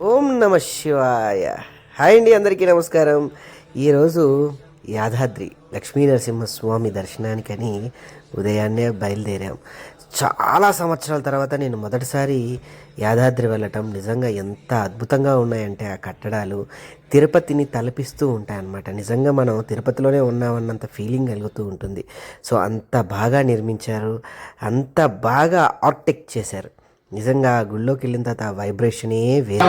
ఓం నమ శివాయ. హాయ్ అండి అందరికీ నమస్కారం. ఈరోజు యాదాద్రి లక్ష్మీ నరసింహస్వామి దర్శనానికని ఉదయాన్నే బయలుదేరాం. చాలా సంవత్సరాల తర్వాత నేను మొదటిసారి యాదాద్రి వెళ్ళటం నిజంగా ఎంత అద్భుతంగా ఉన్నాయంటే ఆ కట్టడాలు తిరుపతిని తలపిస్తూ ఉంటాయన్నమాట. నిజంగా మనం తిరుపతిలోనే ఉన్నామన్నంత ఫీలింగ్ కలుగుతూ ఉంటుంది. సో అంత బాగా నిర్మించారు అంత బాగా ఆర్టెక్ట్ చేశారు. నిజంగా గుళ్ళోకి వెళ్ళిన తర్వాత ఆ వైబ్రేషనే వేరే.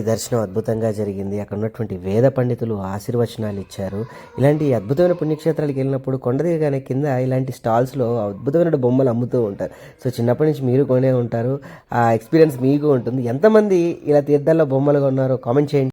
వారి దర్శనం అద్భుతంగా జరిగింది. అక్కడ ఉన్నటువంటి వేద పండితులు ఆశీర్వచనాలు ఇచ్చారు. ఇలాంటి అద్భుతమైన పుణ్యక్షేత్రాలకు వెళ్ళినప్పుడు కొండ దిగగానే కింద ఇలాంటి స్టాల్స్లో అద్భుతమైన బొమ్మలు అమ్ముతూ ఉంటారు. సో చిన్నప్పటి నుంచి మీరు కొనే ఉంటారు. ఆ ఎక్స్పీరియన్స్ మీకు ఉంటుంది. ఎంతమంది ఇలా తీర్థాల్లో బొమ్మలు కొన్నారో కామెంట్ చేయండి.